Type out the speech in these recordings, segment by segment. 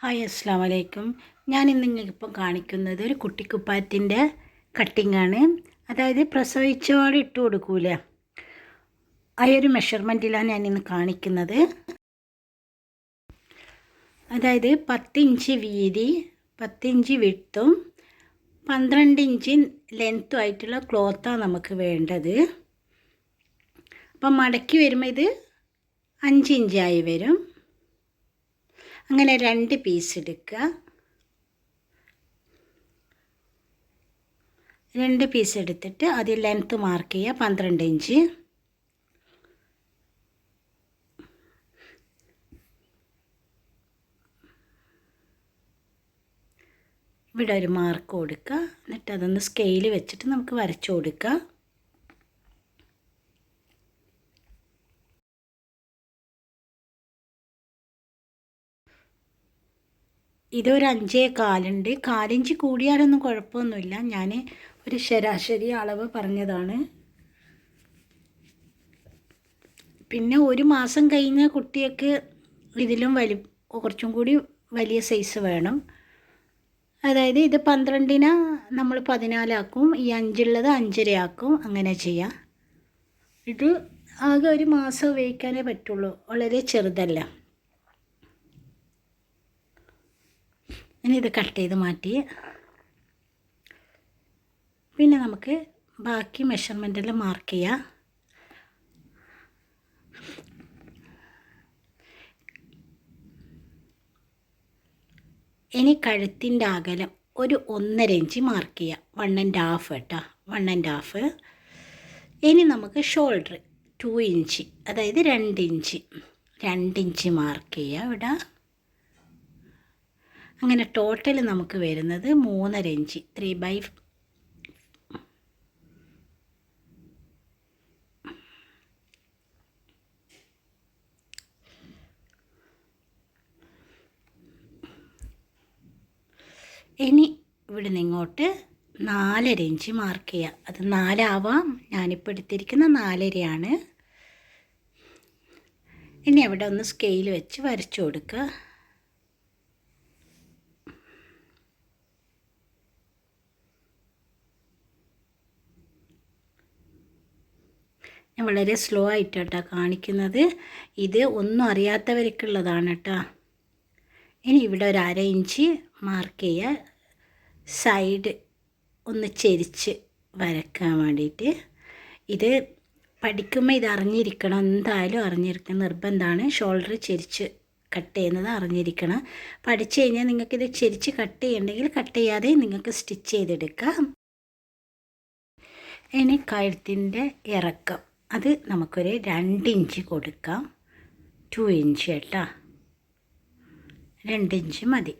Hi അസ്സാം വലൈക്കും ഞാൻ ഇന്ന് നിങ്ങൾക്കിപ്പോൾ കാണിക്കുന്നത് ഒരു കുട്ടിക്കുപ്പായത്തിന്റെ കട്ടിങ്ങാണ്. അതായത് പ്രസവിച്ചോടെ ഇട്ട് കൊടുക്കൂലേ? ആ ഒരു മെഷർമെന്റിലാണ് ഞാൻ ഇന്ന് കാണിക്കുന്നത്. അതായത് പത്തിഞ്ച് വീതി പത്തിഞ്ച് വിട്ടും പന്ത്രണ്ട് ഇഞ്ച് ലെങ്ത്തും ആയിട്ടുള്ള ക്ലോത്താണ് നമുക്ക് വേണ്ടത്. അപ്പം മടക്കി വരുമ്പോൾ ഇത് അഞ്ച് ഇഞ്ചായി വരും. അങ്ങനെ രണ്ട് പീസ് എടുക്കുക രണ്ട് പീസ് എടുത്തിട്ട് അതിൽ ലെങ്ത്ത് മാർക്ക് ചെയ്യുക പന്ത്രണ്ട് ഇഞ്ച്. ഇവിടെ ഒരു മാർക്ക് കൊടുക്കുക എന്നിട്ട് അതൊന്ന് സ്കെയിൽ വെച്ചിട്ട് നമുക്ക് വരച്ചു കൊടുക്കുക ഇതൊരു അഞ്ചേ കാലുണ്ട് കാലിഞ്ച് കൂടിയാലൊന്നും കുഴപ്പമൊന്നുമില്ല. ഞാൻ ഒരു ശരാശരി അളവ് പറഞ്ഞതാണ്. പിന്നെ ഒരു മാസം കഴിഞ്ഞ കുട്ടിയൊക്കെ ഇതിലും വലി കുറച്ചും കൂടി വലിയ സൈസ് വേണം. അതായത് ഇത് പന്ത്രണ്ടിന് നമ്മൾ പതിനാലാക്കും ഈ അഞ്ചുള്ളത് അഞ്ചരയാക്കും. അങ്ങനെ ചെയ്യാം. ഇത് ആകെ ഒരു മാസം ഉപയോഗിക്കാനേ പറ്റുള്ളൂ. വളരെ ചെറുതല്ല. ഇനി ഇത് കട്ട് ചെയ്ത് മാറ്റി. പിന്നെ നമുക്ക് ബാക്കി മെഷർമെന്റിൽ മാർക്ക് ചെയ്യാം. ഇനി കഴുത്തിന്റെ അകലം ഒരു ഒന്നര ഇഞ്ച് മാർക്ക് ചെയ്യാം. വൺ ആൻഡ് ഹാഫ് കേട്ടോ. വൺ ആൻഡ് ഹാഫ് ഇനി നമുക്ക് ഷോൾഡർ ടു ഇഞ്ച് അതായത് രണ്ട് ഇഞ്ച് രണ്ട് ഇഞ്ച് മാർക്ക് ചെയ്യുക ഇവിടെ. അങ്ങനെ ടോട്ടൽ നമുക്ക് വരുന്നത് മൂന്നര ഇഞ്ച്. ത്രീ ബൈ ഇനി ഇവിടെ നിന്ന് ഇങ്ങോട്ട് നാലര ഇഞ്ച് മാർക്ക് ചെയ്യുക അത് നാലാവാം. ഞാനിപ്പോൾ എടുത്തിരിക്കുന്ന നാലരയാണ്. ഇനി അവിടെ ഒന്ന് സ്കെയിൽ വെച്ച് വരച്ചു കൊടുക്കുക. ഞാൻ വളരെ സ്ലോ ആയിട്ടാണ് കാണിക്കുന്നത്. ഇത് ഒന്നും അറിയാത്തവർക്കുള്ളതാണ് കേട്ടോ ഇനി ഇവിടെ ഒരു അര ഇഞ്ച് മാർക്ക് ചെയ്യുക സൈഡ് ഒന്ന് ചെരിച്ച് വരക്കാൻ വേണ്ടിയിട്ട് ഇത് പഠിക്കുമ്പോൾ ഇത് അറിഞ്ഞിരിക്കണം. എന്തായാലും അറിഞ്ഞിരിക്കണം. നിർബന്ധമാണ് ഷോൾഡർ ചെരിച്ച് കട്ട് ചെയ്യുന്നത് അറിഞ്ഞിരിക്കണം. പഠിച്ചു കഴിഞ്ഞാൽ നിങ്ങൾക്കിത് ചെരിച്ച് കട്ട് ചെയ്യണമെങ്കിൽ കട്ട് ചെയ്യാതെ നിങ്ങൾക്ക് സ്റ്റിച്ച് ചെയ്തെടുക്കാം. ഇനി കഴുത്തിന്റെ ഇറക്കം. അത് നമുക്കൊരു രണ്ട് ഇഞ്ച് കൊടുക്കാം. ടു ഇഞ്ച് കേട്ടോ. രണ്ട് ഇഞ്ച് മതി.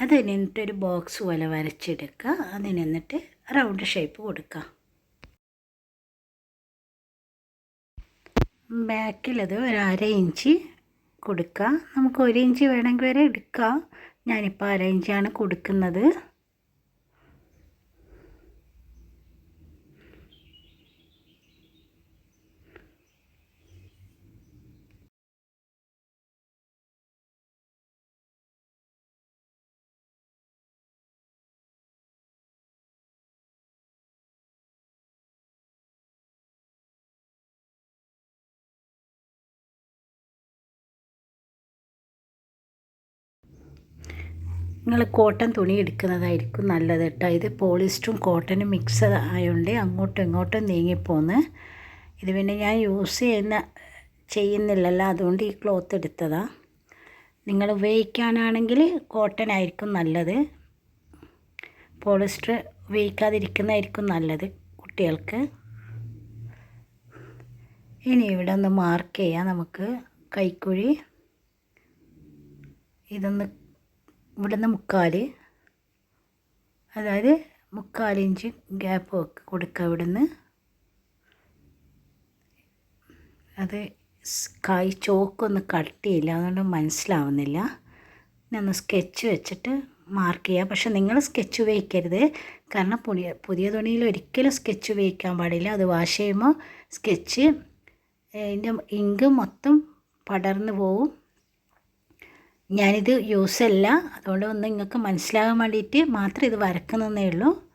അത് എന്നിട്ടൊരു ബോക്സ് പോലെ വരച്ചെടുക്കുക. അതിന് എന്നിട്ട് റൗണ്ട് ഷേപ്പ് കൊടുക്കുക. ബാക്കിലത് ഒരു അര ഇഞ്ച് കൊടുക്കുക. നമുക്ക് ഒരു ഇഞ്ച് വേണമെങ്കിൽ വരെ എടുക്കാം. ഞാനിപ്പോൾ അര ഇഞ്ചാണ് കൊടുക്കുന്നത്. നിങ്ങൾ കോട്ടൺ തുണി എടുക്കുന്നതായിരിക്കും നല്ലത് കേട്ടോ. ഇത് പോളിസ്റ്ററും കോട്ടനും മിക്സ് ആയതുകൊണ്ട് അങ്ങോട്ടും ഇങ്ങോട്ടും നീങ്ങിപ്പോന്ന്. ഇത് പിന്നെ ഞാൻ യൂസ് ചെയ്യുന്ന ചെയ്യുന്നില്ലല്ലോ അതുകൊണ്ട് ഈ ക്ലോത്ത് എടുത്തതാണ് നിങ്ങൾ ഉപയോഗിക്കാനാണെങ്കിൽ കോട്ടൺ ആയിരിക്കും നല്ലത്. പോളിസ്റ്റർ ഉപയോഗിക്കാതിരിക്കുന്നതായിരിക്കും നല്ലത് കുട്ടികൾക്ക്. ഇനി ഇവിടെ ഒന്ന് മാർക്ക് ചെയ്യാം നമുക്ക് കൈക്കുഴി. ഇതൊന്ന് ഇവിടുന്ന് മുക്കാൽ അതായത് മുക്കാൽ മുക്കാലിഞ്ച് ഗ്യാപ്പ് കൊടുക്കുക ഇവിടുന്ന്. അത് കായ് ചോക്കൊന്ന് കട്ട് ചെയ്യില്ല അതുകൊണ്ട് മനസ്സിലാവുന്നില്ല. ഒന്ന് സ്കെച്ച് വെച്ചിട്ട് മാർക്ക് ചെയ്യുക പക്ഷെ നിങ്ങൾ സ്കെച്ച് ഉപയോഗിക്കരുത്. കാരണം പുതിയ പുതിയ തുണിയിൽ ഒരിക്കലും സ്കെച്ച് ഉപയോഗിക്കാൻ പാടില്ല. അത് വാഷ് ചെയ്യുമ്പോൾ സ്കെച്ച് അതിന്റെ ഇങ്ക് മൊത്തം പടർന്നു പോവും. ഞാനിത് യൂസ് അല്ല. അതുകൊണ്ട് ഒന്ന് നിങ്ങൾക്ക് മനസ്സിലാകാൻ വേണ്ടിയിട്ട് മാത്രം ഇത് വരക്കുന്നതേ ഉള്ളൂ.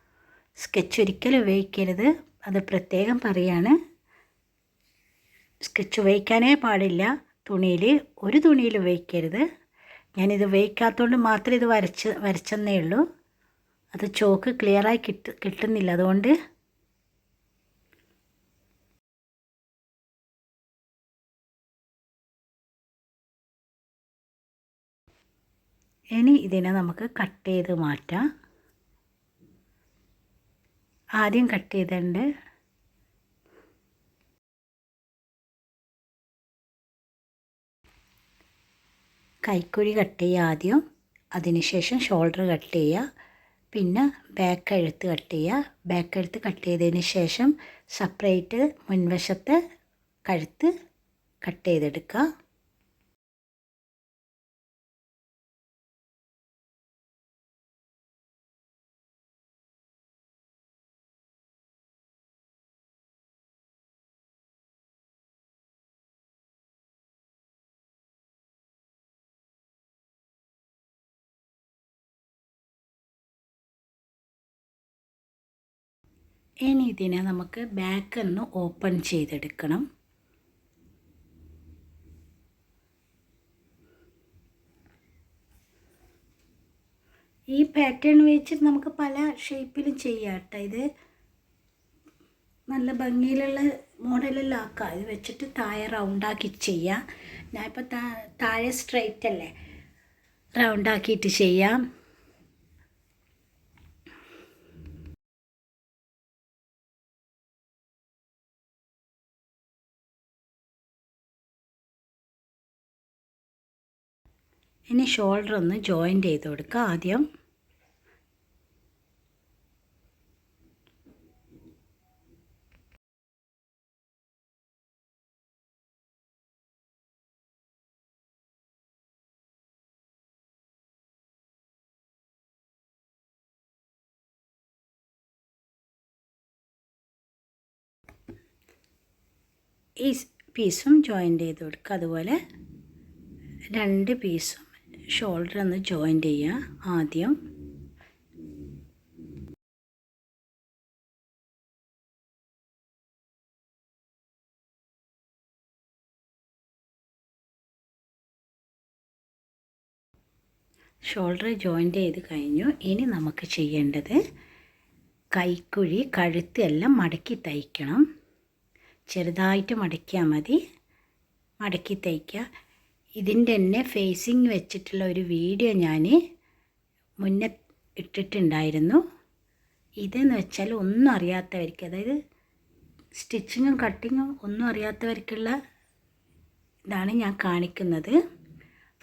സ്കെച്ച് ഒരിക്കലും ഉപയോഗിക്കരുത്. അത് പ്രത്യേകം പറയാണ്. സ്കെച്ച് ഉപയോഗിക്കാനേ പാടില്ല. തുണിയിൽ ഒരു തുണിയിൽ ഉപയോഗിക്കരുത്. ഞാനിത് ഉപയോഗിക്കാത്തതുകൊണ്ട് മാത്രമേ ഇത് വരച്ച് വരച്ചെന്നേ ഉള്ളൂ. അത് ചോക്ക് ക്ലിയറായി കിട്ട കിട്ടുന്നില്ല. അതുകൊണ്ട് ഇനി ഇതിനെ നമുക്ക് കട്ട് ചെയ്ത് മാറ്റാം. ആദ്യം കട്ട് ചെയ്തിട്ടുണ്ട് കൈക്കുഴി കട്ട് ചെയ്യുക ആദ്യം. അതിനുശേഷം ഷോൾഡർ കട്ട് ചെയ്യുക. പിന്നെ ബാക്ക് കഴുത്ത് കട്ട് ചെയ്യുക. ബാക്ക് കഴുത്ത് കട്ട് ചെയ്തതിന് ശേഷം സെപ്പറേറ്റ് മുൻവശത്തെ കഴുത്ത് കട്ട് ചെയ്തെടുക്കുക. ഇനി ഇതിനെ നമുക്ക് ബാക്ക് ഒന്ന് ഓപ്പൺ ചെയ്തെടുക്കണം. ഈ പാറ്റേൺ വെച്ചിട്ട് നമുക്ക് പല ഷേപ്പിലും ചെയ്യാം കേട്ടോ. ഇത് നല്ല ഭംഗിയിലുള്ള മോഡലെല്ലാം ആക്കാം. ഇത് വെച്ചിട്ട് താഴെ റൗണ്ടാക്കി ചെയ്യാം. ഞാനിപ്പോൾ താഴെ സ്ട്രൈറ്റ് അല്ലേ? റൗണ്ടാക്കിയിട്ട് ചെയ്യാം. ഇനി ഷോൾഡർ ഒന്ന് ജോയിന്റ് ചെയ്ത് കൊടുക്കുക ആദ്യം. ഈ പീസും ജോയിന്റ് ചെയ്ത് കൊടുക്കുക അതുപോലെ രണ്ട് പീസും ഷോൾഡർ ഒന്ന് ജോയിന്റ് ചെയ്യുക. ആദ്യം ഷോൾഡർ ജോയിന്റ് ചെയ്ത് കഴിഞ്ഞു. ഇനി നമുക്ക് ചെയ്യേണ്ടത് കൈക്കുഴി കഴുത്ത് എല്ലാം മടക്കി തയ്ക്കണം. ചെറുതായിട്ട് മടക്കിയാൽ മതി. മടക്കി തയ്ക്കുക. ഇതിന്റെ തന്നെ ഫേസിങ് വെച്ചിട്ടുള്ള ഒരു വീഡിയോ ഞാൻ മുന്നേ ഇട്ടിട്ടുണ്ടായിരുന്നു. ഇതെന്ന് വെച്ചാൽ ഒന്നും അറിയാത്തവർക്ക് അതായത് സ്റ്റിച്ചിങ്ങും കട്ടിങ്ങും ഒന്നും അറിയാത്തവർക്കുള്ള ഇതാണ് ഞാൻ കാണിക്കുന്നത്.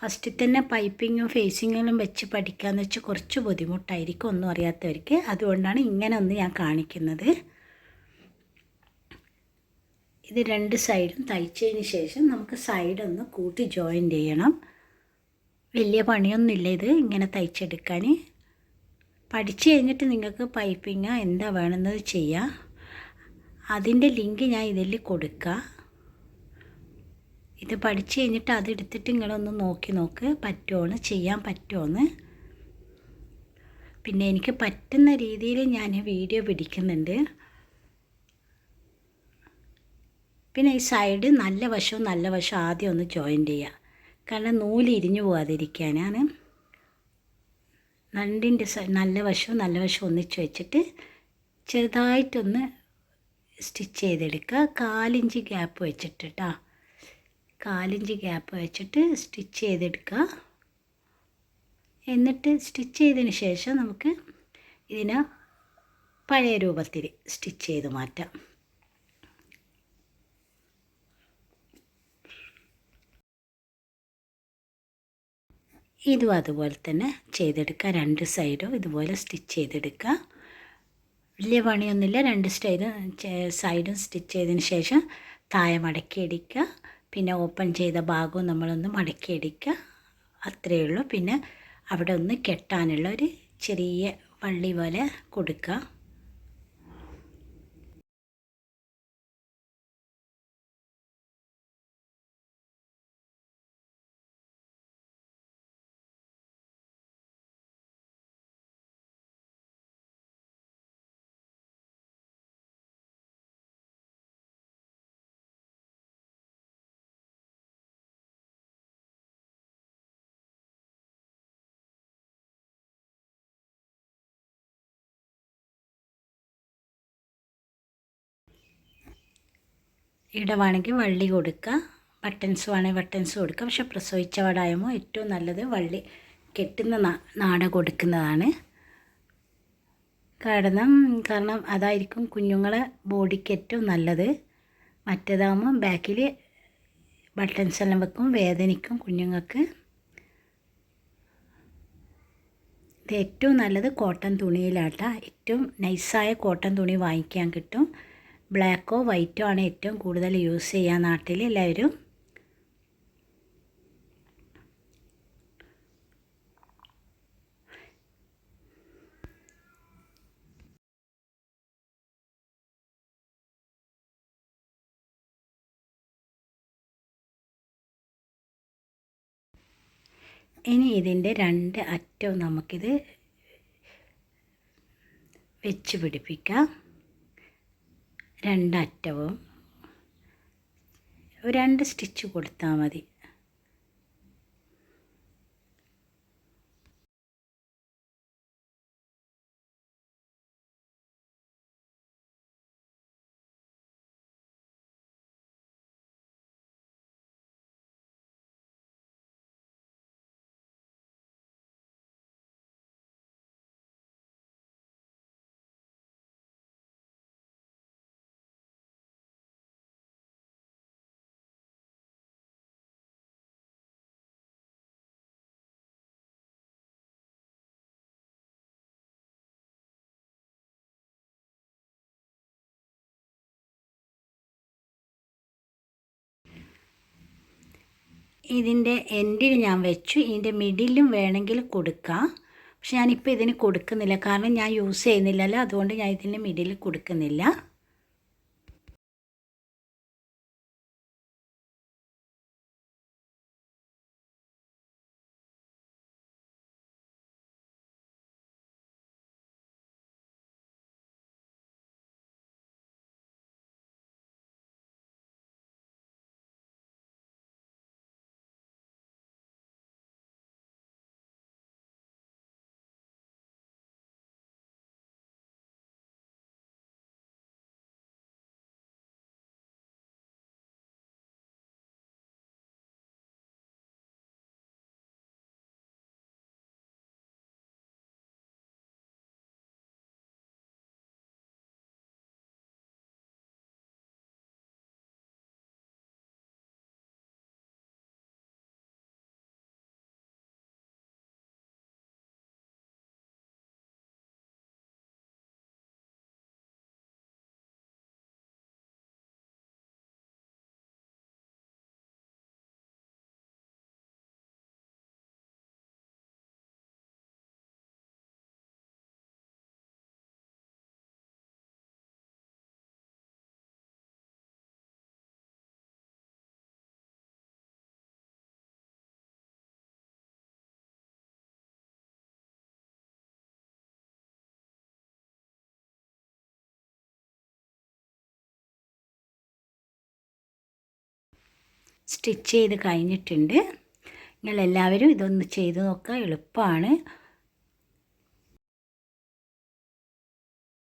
ഫസ്റ്റിൽ തന്നെ പൈപ്പിങ്ങും ഫേസിങ്ങും വെച്ച് പഠിക്കാമെന്ന് വെച്ചാൽ കുറച്ച് ബുദ്ധിമുട്ടായിരിക്കും ഒന്നും അറിയാത്തവർക്ക്. അതുകൊണ്ടാണ് ഇങ്ങനെ ഒന്ന് ഞാൻ കാണിക്കുന്നത്. ഇത് രണ്ട് സൈഡും തയ്ച്ചതിന് ശേഷം നമുക്ക് സൈഡ് ഒന്ന് കൂട്ടി ജോയിൻ ചെയ്യണം. വലിയ പണിയൊന്നുമില്ല ഇത് ഇങ്ങനെ തയ്ച്ചെടുക്കാൻ. പഠിച്ചു കഴിഞ്ഞിട്ട് നിങ്ങൾക്ക് പൈപ്പിങ് എന്താ വേണമെന്നത് ചെയ്യാം. അതിന്റെ ലിങ്ക് ഞാൻ ഇതിൽ കൊടുക്കുക ഇത് പഠിച്ചു കഴിഞ്ഞിട്ട് അതെടുത്തിട്ട് നിങ്ങളൊന്ന് നോക്കി നോക്ക് പറ്റുമോന്ന് ചെയ്യാൻ പറ്റുമോന്ന് പിന്നെ എനിക്ക് പറ്റുന്ന രീതിയിൽ ഞാൻ വീഡിയോ പിടിക്കുന്നുണ്ട്. പിന്നെ ഈ സൈഡ് നല്ല വശവും നല്ല വശവും ആദ്യം ഒന്ന് ജോയിന്റ് ചെയ്യുക കാരണം നൂൽ ഇരിഞ്ഞു പോകാതിരിക്കാനാണ് രണ്ടിന്റെ നല്ല വശവും നല്ല വശവും ഒന്നിച്ച് വെച്ചിട്ട് ചെറുതായിട്ടൊന്ന് സ്റ്റിച്ച് ചെയ്തെടുക്കുക. കാലിഞ്ച് ഗ്യാപ്പ് വെച്ചിട്ട് കേട്ടോ കാലിഞ്ച് ഗ്യാപ്പ് വെച്ചിട്ട് സ്റ്റിച്ച് ചെയ്തെടുക്കുക. എന്നിട്ട് സ്റ്റിച്ച് ചെയ്തതിന് ശേഷം നമുക്ക് ഇതിനെ പഴയ രൂപത്തിൽ സ്റ്റിച്ച് ചെയ്ത് മാറ്റാം. ഇതും അതുപോലെ തന്നെ ചെയ്തെടുക്കുക. രണ്ട് സൈഡും ഇതുപോലെ സ്റ്റിച്ച് ചെയ്തെടുക്കുക. വലിയ പണിയൊന്നുമില്ല. രണ്ട് സൈഡും സൈഡും സ്റ്റിച്ച് ചെയ്തതിന് ശേഷം താഴെ മടക്കിയടിക്കുക പിന്നെ ഓപ്പൺ ചെയ്ത ഭാഗവും നമ്മളൊന്ന് മടക്കിയടിക്കുക അത്രയേ ഉള്ളൂ. പിന്നെ അവിടെ ഒന്ന് കെട്ടാനുള്ള ഒരു ചെറിയ വള്ളി പോലെ കൊടുക്കുക. ഇവിടെ വേണമെങ്കിൽ വള്ളി കൊടുക്കുക. ബട്ടൻസ് വേണമെങ്കിൽ ബട്ടൻസ് കൊടുക്കുക. പക്ഷെ പ്രസവിച്ച വടായുമ്പോൾ ഏറ്റവും നല്ലത് വള്ളി കെട്ടുന്ന നാട കൊടുക്കുന്നതാണ്. കാരണം കാരണം അതായിരിക്കും കുഞ്ഞുങ്ങളെ ബോഡിക്ക് ഏറ്റവും നല്ലത്. മറ്റേതാകുമ്പോൾ ബാക്കിൽ ബട്ടൺസ് എല്ലാം വെക്കും വേദനിക്കും കുഞ്ഞുങ്ങൾക്ക്. ഇത് ഏറ്റവും നല്ലത് കോട്ടൺ തുണിയിലാട്ട. ഏറ്റവും നൈസായ കോട്ടൺ തുണി വാങ്ങിക്കാൻ കിട്ടും. ബ്ലാക്കോ വൈറ്റോ ആണ് ഏറ്റവും കൂടുതൽ യൂസ് ചെയ്യുക നാട്ടിൽ എല്ലാവരും. ഇനി ഇതിന്റെ രണ്ട് അറ്റവും നമുക്കിത് വെച്ച് പിടിപ്പിക്കാം. രണ്ടറ്റവും. രണ്ട് സ്റ്റിച്ച് കൊടുത്താൽ മതി. ഇതിന്റെ എൻഡിൽ ഞാൻ വെച്ചു. ഇതിന്റെ മിഡിലും വേണമെങ്കിൽ കൊടുക്കാം. പക്ഷെ ഞാനിപ്പോൾ ഇതിന് കൊടുക്കുന്നില്ല. കാരണം ഞാൻ യൂസ് ചെയ്യുന്നില്ലല്ലോ. അതുകൊണ്ട് ഞാൻ ഇതിന്റെ മിഡിൽ കൊടുക്കുന്നില്ല. സ്റ്റിച്ച് ചെയ്ത് കഴിഞ്ഞിട്ടുണ്ട്. നിങ്ങളെല്ലാവരും ഇതൊന്ന് ചെയ്ത് നോക്കുക. എളുപ്പമാണ്.